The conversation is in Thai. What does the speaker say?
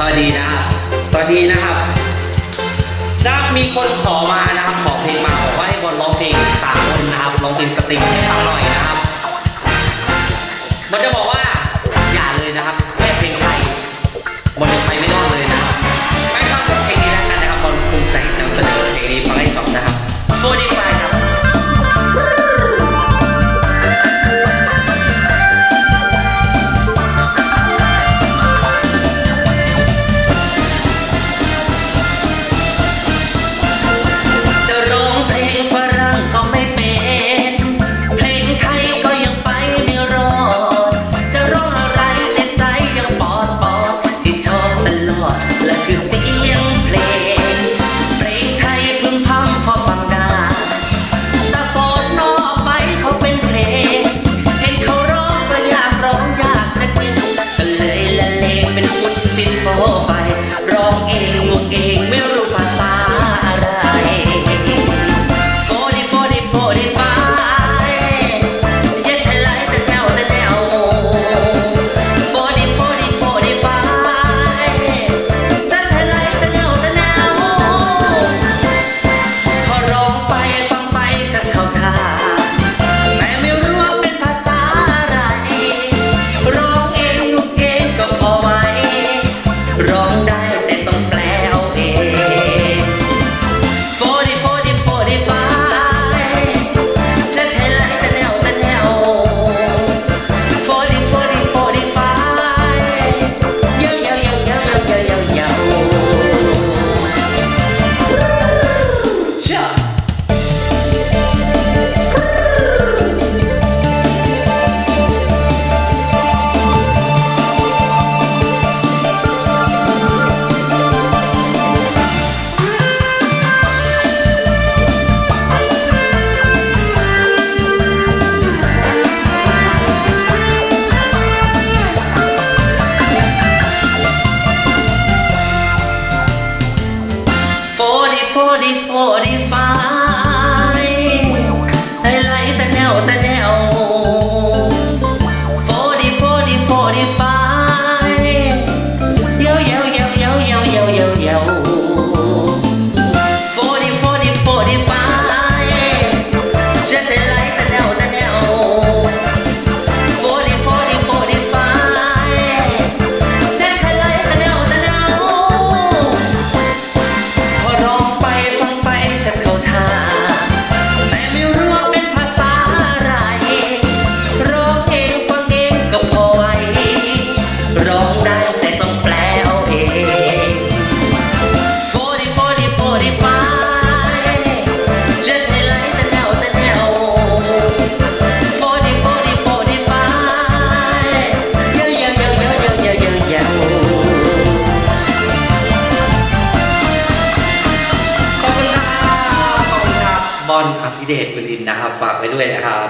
สวัสดีนะครับสวัสดีนะครับดักมีคนขอมานะครับขอเพลงมาบอกว่าให้บนร้องเพลงสากลนะครับร้องเพลงสตริงให้ฟังหน่อยนะครับ มันจะบอก 45 เดตบุรินนะครับ ฝากไว้ด้วยนะครับ